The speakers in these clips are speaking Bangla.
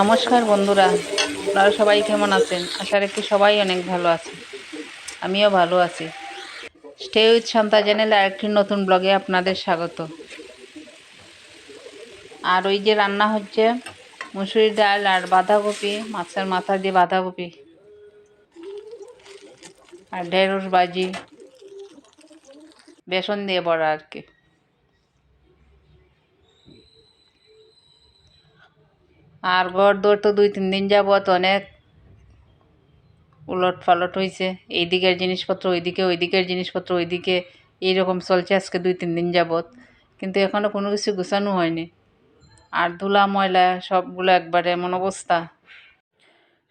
নমস্কার বন্ধুরা, আপনারা সবাই কেমন আছেন? আশা রাখি সবাই অনেক ভালো আছে আমিও ভালো আছি। স্টে উইথ শান্তা চ্যানেলে আরেকটি নতুন ব্লগে আপনাদের স্বাগত। আর ওই যে রান্না হচ্ছে মুসুরির ডাল আর বাঁধাকপি, মাছের মাথা দিয়ে বাঁধাকপি। আর ঢেঁড়স বাজি বেসন দিয়ে বড়া আর কি। আর ঘর দৌড় তো দুই, তিন দিন যাবত অনেক উলট পালট হয়েছে এই দিকের জিনিসপত্র ওইদিকে ওই দিকের জিনিসপত্র ওইদিকে, এইরকম চলছে আজকে দুই, তিন দিন যাবত কিন্তু এখনও কোনো কিছু গুছানো হয়নি। আর ধুলা, ময়লা সবগুলো একবারে এমন অবস্থা।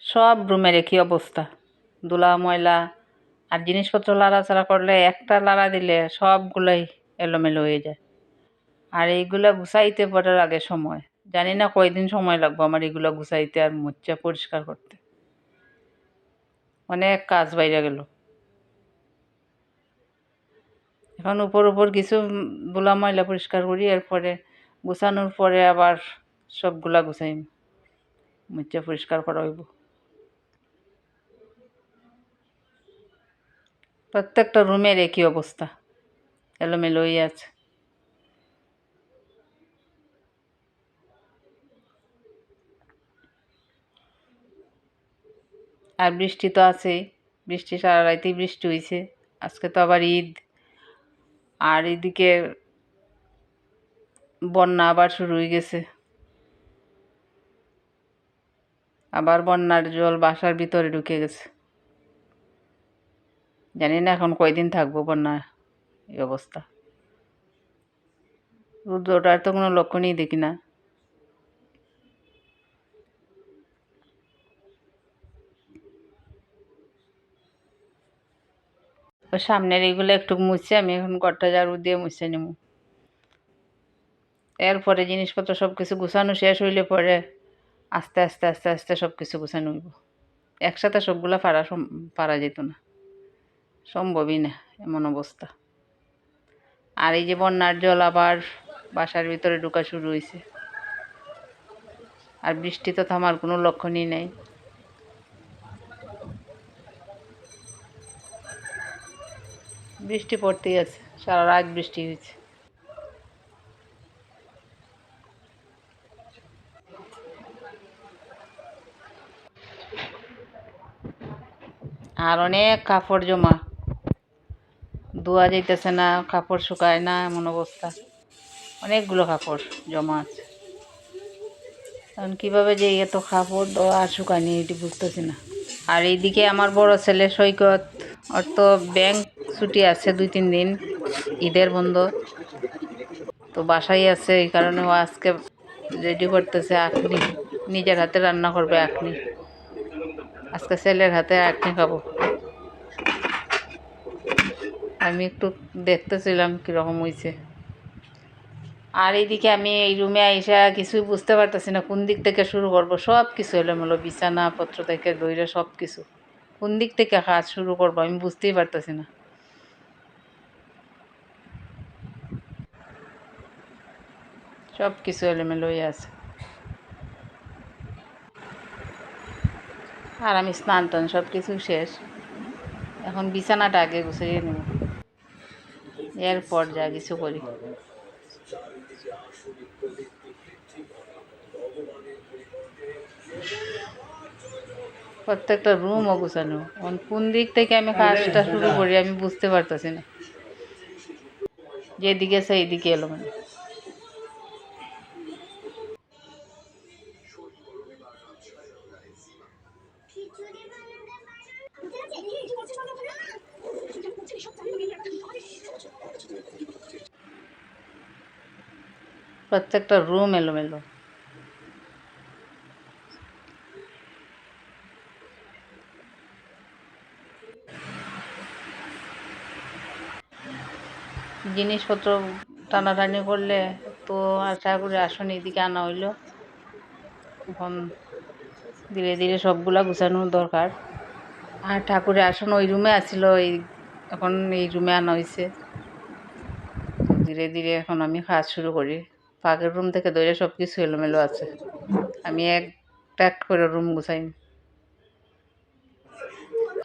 সব রুমের একই অবস্থা। ধুলা, ময়লা আর জিনিসপত্র লাড়াচাড়া করলে একটা লাড়া দিলে সবগুলোই এলোমেলো হয়ে যায়। আর এইগুলা গুছাইতে পড়ার আগে সময়। জানি না কয়দিন সময় লাগবে আমার এগুলো গুছাইতে আর মোচ্চা পরিষ্কার করতে। অনেক কাজ বাইরে গেল। এখন উপর উপর কিছু ধুলা ময়লা পরিষ্কার করি, এরপরে গুছানোর পরে আবার সবগুলা গুছাই মোচ্চা পরিষ্কার করা হইব। প্রত্যেকটা রুমের একই অবস্থা এলোমেলো হয়ে আছে। আর বৃষ্টি তো আছেই। বৃষ্টি সারা রাতেই বৃষ্টি হয়েছে আজকে তো আবার ঈদ। আর এদিকে বন্যা আবার শুরু হয়ে গেছে। আবার বন্যার জল বাসার ভিতরে ঢুকে গেছে। জানি না এখন কয়দিন থাকব বন্যা এই অবস্থা। রুদ্রটার তো কোনো লক্ষণই দেখি না। সামনের এইগুলো একটু মুছে আমি এখন ঘরটা ঝাড়ু দিয়ে মুছে নেব। এরপরে জিনিসপত্র সব কিছু গুছানো শেষ হইলে পরে আস্তে আস্তে আস্তে আস্তে সব কিছু গুছানো হইব। একসাথে সবগুলো পারা পারা যেত না। সম্ভবই না এমন অবস্থা। আর এই যে বন্যার জল আবার বাসার ভিতরে ঢোকা শুরু হয়েছে আর বৃষ্টি তো থামার কোনো লক্ষণই নেই। বৃষ্টি পড়তেই আছে, সারা রাত বৃষ্টি হয়েছে। আর অনেক কাপড় জমা। ধোয়া যাইতেছে না, কাপড় শুকায় না, এমন অবস্থা। অনেকগুলো কাপড় জমা আছে। এখন কীভাবে যে এত কাপড় দেওয়া আর শুকায়নি এটি বুঝতেছি না। আর এইদিকে আমার বড় ছেলে সৈকত তো ব্যাংক ছুটি আছে দুই, তিন দিন। ঈদের বন্ধ। তো বাসায় আছে, এই কারণে ও আজকে রেডি করতেছে আখনি। নিজের হাতে রান্না করবে আখনি। আজকে ছেলের হাতে আখনি খাব। আমি একটু দেখতেছিলাম কীরকম হয়েছে আর এইদিকে আমি এই রুমে আইসা কিছুই বুঝতে পারতেছি না, কোন দিক থেকে শুরু করব। সব কিছু এলোমেলো, বিছানাপত্র থেকে দইরে সব কিছু। কোন দিক থেকে কাজ শুরু করব আমি বুঝতেই পারতেছি না। সব কিছু এলোমেলো হয়ে আছে। আর আমি স্নান টান সব কিছু শেষ। এখন বিছানাটা আগে গুছিয়ে নেব। এরপর যা কিছু করি। প্রত্যেকটা রুমও গুছানো। এখন কোন দিক থেকে আমি কাজটা শুরু করি আমি বুঝতে পারতেছি না। যেদিকে সেই দিকে এলো মানে প্রত্যেকটা রুম এলোমেলো। জিনিসপত্র টানাটানি করলে তো আশা করে আসন, এদিকে আনা হইল। এখন ধীরে ধীরে সবগুলা গুছানোর দরকার। আর ঠাকুরের আসন ওই রুমে আসছিল এই এখন এই রুমে আনা হয়েছে ধীরে ধীরে এখন আমি কাজ শুরু করি। পাকের রুম থেকে ধরে সব কিছু এলোমেলো আছে। আমি একটা একটা করে রুম গুছাই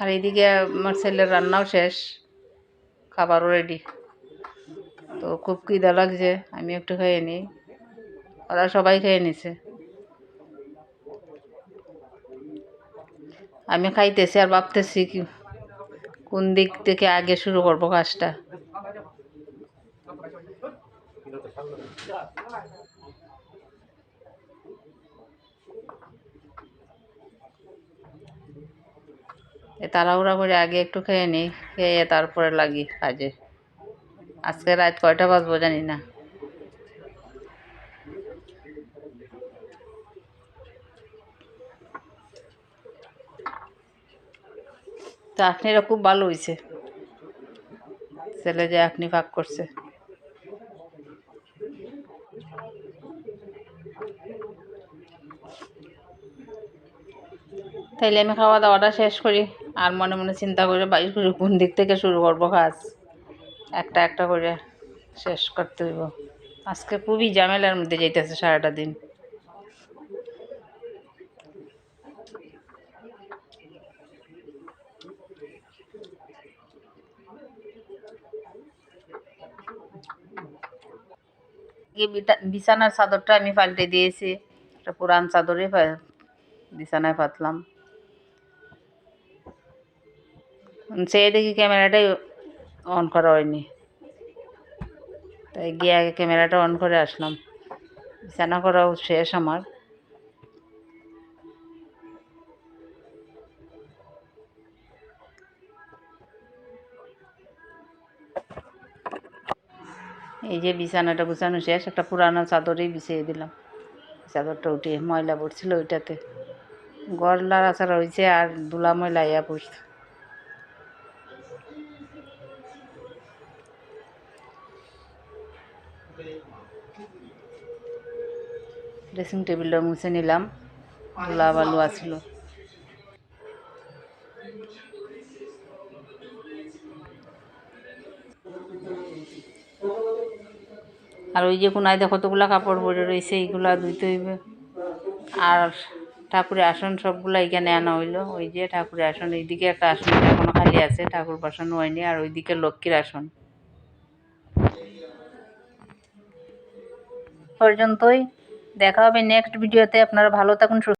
আর এইদিকে আমার ছেলের রান্নাও শেষ। খাবারও রেডি তো খুব খিদা লাগছে, আমি একটু খেয়ে নিই। ওরা সবাই খেয়ে নিছে। আমি খাইতেছি আর ভাবতেছি কি কোন দিক থেকে আগে শুরু করব কাজটা। তাড়াহুড়া করে আগে একটু খেয়ে নিই খেয়ে তারপরে লাগি কাজে। আজকে রাত কয়টা বাজবো জানি না। চাটনিটা খুব ভালো হয়েছে ছেলে যে আপনি পাক করছে। তাইলে আমি খাওয়া দাওয়াটা শেষ করি। আর মনে মনে চিন্তা করে বাইর করি কোন দিক থেকে শুরু করব কাজ? একটা একটা করে শেষ করতে হইব। আজকে খুবই ঝামেলার মধ্যে যাইতেছে সারাটা দিন। বিছানার চাদরটা আমি পাল্টে দিয়েছি। একটা পুরান চাদরে বিছানায় পাতলাম। সে দেখি ক্যামেরাটাই অন করা হয়নি। তাই গিয়ে আগে ক্যামেরাটা অন করে আসলাম। বিছানা করাও শেষ আমার। এই যে বিছানাটা গুছানো শেষ, একটা পুরানো চাদরেই বিছিয়ে দিলাম। চাদরটা উঠিয়ে ময়লা পড়ছিল ওইটাতে। গরলার আচার হয়েছে আর দুলা ময়লা ইয়া পড়ছে। ড্রেসিং টেবিলটা মুছে নিলাম। ধুলা বালু আছিল। আর ওই যে কোনায় দেখো কতগুলা কাপড় পরে রয়েছে, এইগুলা ধুইতে হইবে। আর ঠাকুরের আসন সবগুলা এখানে আনা হইল। ওই যে ঠাকুরের আসন, এইদিকে একটা আসন এখনও খালি আছে, ঠাকুর বাসন হয়নি। আর ওইদিকে লক্ষ্মীর আসন। পর্যন্তই। দেখা হবে নেক্সট ভিডিওতে আপনারা ভালো থাকুন